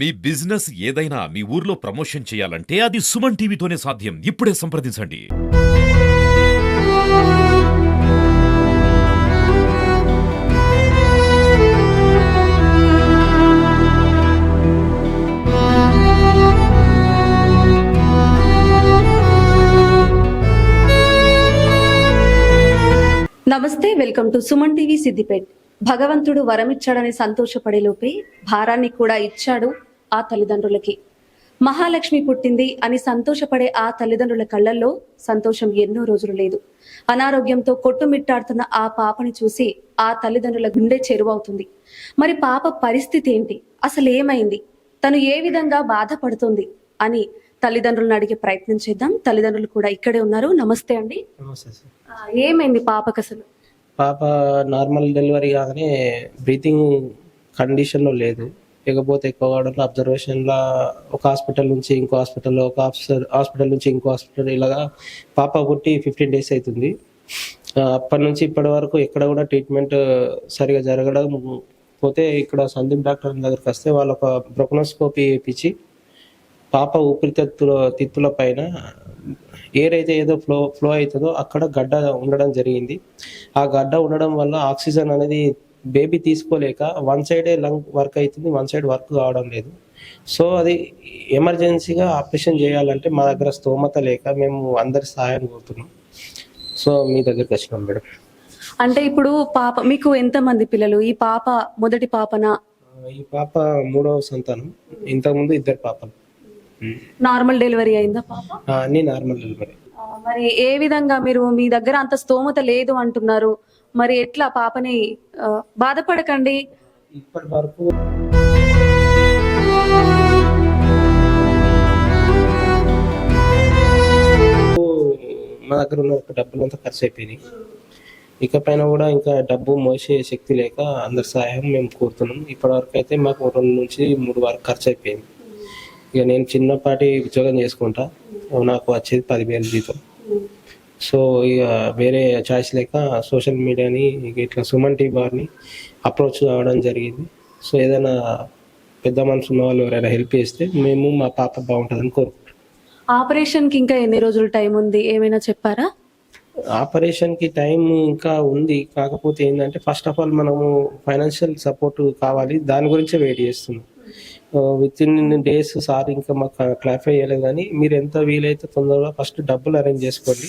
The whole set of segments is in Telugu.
మీ బిజినెస్ ఏదైనా మీ ఊర్లో ప్రమోషన్ చేయాలంటే అది సుమన్ టీవీతోనే సాధ్యం. ఇప్పుడే సంప్రదించండి. నమస్తే welcome to Suman TV Siddipet. భగవంతుడు వరమిచ్చాడని సంతోషపడే లోపే భారాన్ని కూడా ఇచ్చాడు ఆ తల్లిదండ్రులకి. మహాలక్ష్మి పుట్టింది అని సంతోషపడే ఆ తల్లిదండ్రుల కళ్ళల్లో సంతోషం ఎన్నో రోజులు లేదు. అనారోగ్యంతో కొట్టుమిట్టాడుతున్న ఆ పాపని చూసి ఆ తల్లిదండ్రుల గుండె చెరువవుతుంది. మరి పాప పరిస్థితి ఏంటి? అసలు ఏమైంది? తను ఏ విధంగా బాధపడుతుంది? అని తల్లిదండ్రులను అడిగే ప్రయత్నం చేద్దాం. తల్లిదండ్రులు కూడా ఇక్కడే ఉన్నారు. నమస్తే అండి. ఏమైంది పాపకు అసలు? పాప నార్మల్ డెలివరీ కాగానే బ్రీతింగ్ కండిషన్లో లేదు. ఇకపోతే ఎక్కువ కావడంలో అబ్జర్వేషన్లో ఒక హాస్పిటల్ నుంచి ఇంకో హాస్పిటల్ ఒక ఆఫీసర్ హాస్పిటల్ నుంచి ఇంకో హాస్పిటల్ ఇలాగా పాప పుట్టి ఫిఫ్టీన్ డేస్ అవుతుంది అప్పటి నుంచి ఇప్పటి వరకు ఎక్కడ కూడా ట్రీట్మెంట్ సరిగా జరగడం పోతే ఇక్కడ సందీప్ డాక్టర్ దగ్గరికి వస్తే వాళ్ళు ఒక బ్రొకనోస్కోపీ వేయించి పాప ఊపిరితిత్తుల తిత్తుల పైన ఏదైతే ఏదో ఫ్లో ఫ్లో అవుతుందో అక్కడ గడ్డ ఉండడం జరిగింది. ఆ గడ్డ ఉండడం వల్ల ఆక్సిజన్ అనేది బేబీ తీసుకోలేక వన్ సైడే లంగ్ వర్క్ అవుతుంది వన్ సైడ్ వర్క్ కావడం లేదు. సో అది ఎమర్జెన్సీగా ఆపరేషన్ చేయాలంటే మా దగ్గర స్తోమత లేక మేము అందరి సహాయం కోరుతున్నాం. సో మీ దగ్గరికి వచ్చినాం మేడం. అంటే ఇప్పుడు పాప మీకు ఎంత మంది పిల్లలు? ఈ పాప మొదటి పాపన? ఈ పాప మూడవ సంతానం ఇంతకుముందు ఇద్దరు పాపలు. నార్మల్ డెలివరీ అయిందా పాప? అన్ని నార్మల్ డెలివరీ. మరి ఏ విధంగా మీరు మీ దగ్గర అంత స్తోమత లేదు అంటున్నారు? మరి ఎట్లా పాపని బాధపడకండి? ఇప్పటి వరకు మా దగ్గర ఉన్న డబ్బులంతా ఖర్చు అయిపోయినాయి ఇకపైన కూడా ఇంకా డబ్బు మోసే శక్తి లేక అందరి సహాయం మేము కోరుతున్నాం. ఇప్పటి వరకు అయితే మాకు రెండు నుంచి మూడు వరకు ఖర్చు అయిపోయింది ఇక నేను చిన్నపాటి ఉద్యోగం చేసుకుంటా. నాకు వచ్చేది పదివేలు జీతం. సో ఇక వేరే చాయిస్ లేక సోషల్ మీడియాని ఇట్లా సుమన్ టీ బార్ని అప్రోచ్ కావడం జరిగింది. సో ఏదైనా పెద్ద మనసు ఉన్న వాళ్ళు ఎవరైనా హెల్ప్ చేస్తే మేము మా పాప బాగుంటుందని కోరుకుంటున్నాం. ఆపరేషన్కి ఇంకా ఎన్ని రోజులు టైం ఉంది? ఏమైనా చెప్పారా? ఆపరేషన్కి టైం ఇంకా ఉంది. కాకపోతే ఏంటంటే ఫస్ట్ ఆఫ్ ఆల్ మనము ఫైనాన్షియల్ సపోర్ట్ కావాలి. దాని గురించే వెయిట్ చేస్తున్నాం. విత్ ఇన్ డేస్ సార్ ఇంకా మాకు క్లారిఫై చేయలేదు కానీ మీరు ఎంత వీలైతే తొందరగా ఫస్ట్ డబ్బులు అరేంజ్ చేసుకోండి.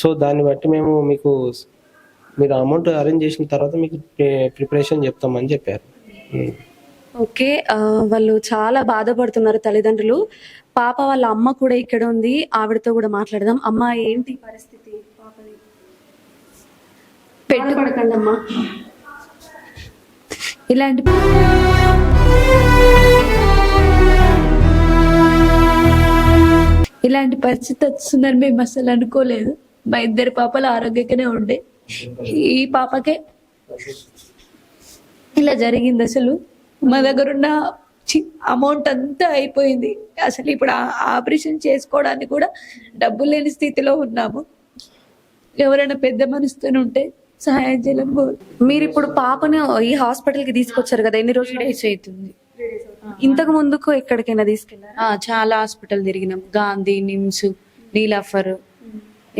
సో దాన్ని బట్టి మేము మీకు మీరు అమౌంట్ అరేంజ్ చేసిన తర్వాత మీకు ప్రిపరేషన్ చెప్తామని చెప్పారు. ఓకే వాళ్ళు చాలా బాధపడుతున్నారు తల్లిదండ్రులు. పాప వాళ్ళ అమ్మ కూడా ఇక్కడ ఉంది. ఆవిడతో కూడా మాట్లాడదాం. అమ్మ ఏంటి పరిస్థితి? పాపది? పెట్టుపడకండి అమ్మా ఇలాంటి ఇలాంటి పరిస్థితి వస్తుందని మేము అసలు అనుకోలేదు. మా ఇద్దరు పాపలు ఆరోగ్యంగానే ఉండే. ఈ పాపకే ఇలా జరిగింది అసలు. మా దగ్గర ఉన్న అమౌంట్ అంతా అయిపోయింది. అసలు ఇప్పుడు ఆపరేషన్ చేసుకోవడానికి కూడా డబ్బులు లేని స్థితిలో ఉన్నాము. ఎవరైనా పెద్ద మనసుతో ఉంటే సహాయం చేయాలని కోరు మీరు ఇప్పుడు పాపను ఈ హాస్పిటల్కి తీసుకొచ్చారు కదా ఎన్ని రోజులు డేస్ అవుతుంది? ఇంతకు ముందుకు ఎక్కడికైనా తీసుకెళ్ళారు ఆ, చాలా హాస్పిటల్ తిరిగినాం. గాంధీ నిమ్స్ నీలాఫర్.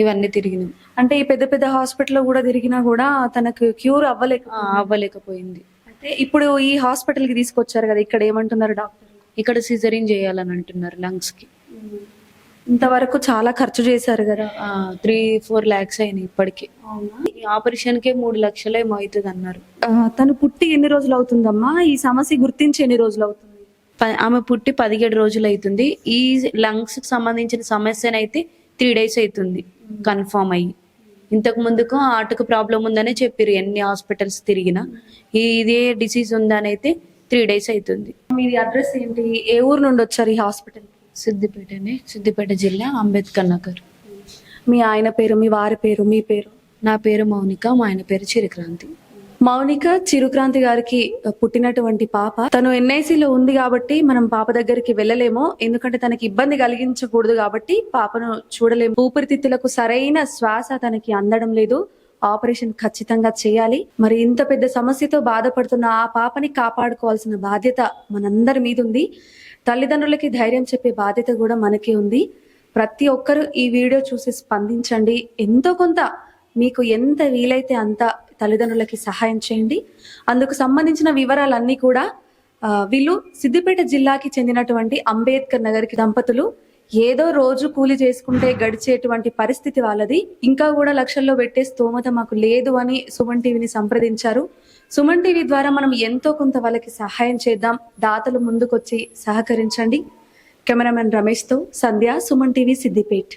ఇవన్నీ తిరిగినాం అంటే ఈ పెద్ద పెద్ద హాస్పిటల్ కూడా తిరిగినా కూడా తనకు క్యూర్ అవ్వలేక అవ్వలేకపోయింది. అయితే ఇప్పుడు ఈ హాస్పిటల్కి తీసుకొచ్చారు కదా ఇక్కడ ఏమంటున్నారు డాక్టర్? ఇక్కడ సిజరింగ్ చేయాలని అంటున్నారు లంగ్స్కి ఇంతవరకు చాలా ఖర్చు చేశారు కదా. త్రీ ఫోర్ లాక్స్ అయినాయి ఇప్పటికి. ఈ ఆపరేషన్ కే మూడు లక్షలు ఏమో అవుతుంది అన్నారు. తను పుట్టి ఎన్ని రోజులు అవుతుందమ్మా? ఈ సమస్య గుర్తించి ఎన్ని రోజులు అవుతుంది? ఆమె పుట్టి పదిహేడు రోజులు అవుతుంది. ఈ లంగ్స్కి సంబంధించిన సమస్యనైతే త్రీ డేస్ అవుతుంది కన్ఫర్మ్ అయ్యి. ఇంతకు ముందుకు హార్ట్కి ప్రాబ్లం ఉందనే చెప్పారు ఎన్ని హాస్పిటల్స్ తిరిగినా. ఇదే డిసీజ్ ఉందని అయితే త్రీ డేస్ అవుతుంది మీది అడ్రస్ ఏంటి? ఏ ఊరు నుండి వచ్చారు ఈ హాస్పిటల్? సిద్దిపేటనే సిద్దిపేట జిల్లా అంబేద్కర్ నగర్. మీ ఆయన పేరు మీ వారి పేరు మీ పేరు? నా పేరు మౌనిక మా ఆయన పేరు చిరక్రాంతి. మౌనిక చిరుక్రాంతి గారికి పుట్టినటువంటి పాప. తను ఎన్ఐసిలో ఉంది కాబట్టి మనం పాప దగ్గరికి వెళ్ళలేము. ఎందుకంటే తనకి ఇబ్బంది కలిగించకూడదు కాబట్టి పాపను చూడలేము. ఊపిరితిత్తులకు సరైన శ్వాస తనకి అందడం లేదు. ఆపరేషన్ ఖచ్చితంగా చేయాలి. మరి ఇంత పెద్ద సమస్యతో బాధపడుతున్న ఆ పాపని కాపాడుకోవాల్సిన బాధ్యత మనందరి మీద ఉంది. తల్లిదండ్రులకి ధైర్యం చెప్పే బాధ్యత కూడా మనకి ఉంది. ప్రతి ఒక్కరూ ఈ వీడియో చూసి స్పందించండి. ఎంతో కొంత మీకు ఎంత వీలైతే అంత తల్లిదండ్రులకి సహాయం చేయండి. అందుకు సంబంధించిన వివరాలన్నీ కూడా వీళ్ళు సిద్దిపేట జిల్లాకి చెందినటువంటి అంబేద్కర్ నగర్కి దంపతులు. ఏదో రోజు కూలి చేసుకుంటే గడిచేటువంటి పరిస్థితి వాళ్ళది. ఇంకా కూడా లక్షల్లో పెట్టే స్తోమత మాకు లేదు అని సుమన్ టీవీని సంప్రదించారు. సుమన్ టీవీ ద్వారా మనం ఎంతో కొంత వాళ్ళకి సహాయం చేద్దాం. దాతలు ముందుకొచ్చి సహకరించండి. కెమెరామెన్ రమేష్తో సంధ్య సుమన్ టీవీ సిద్దిపేట్.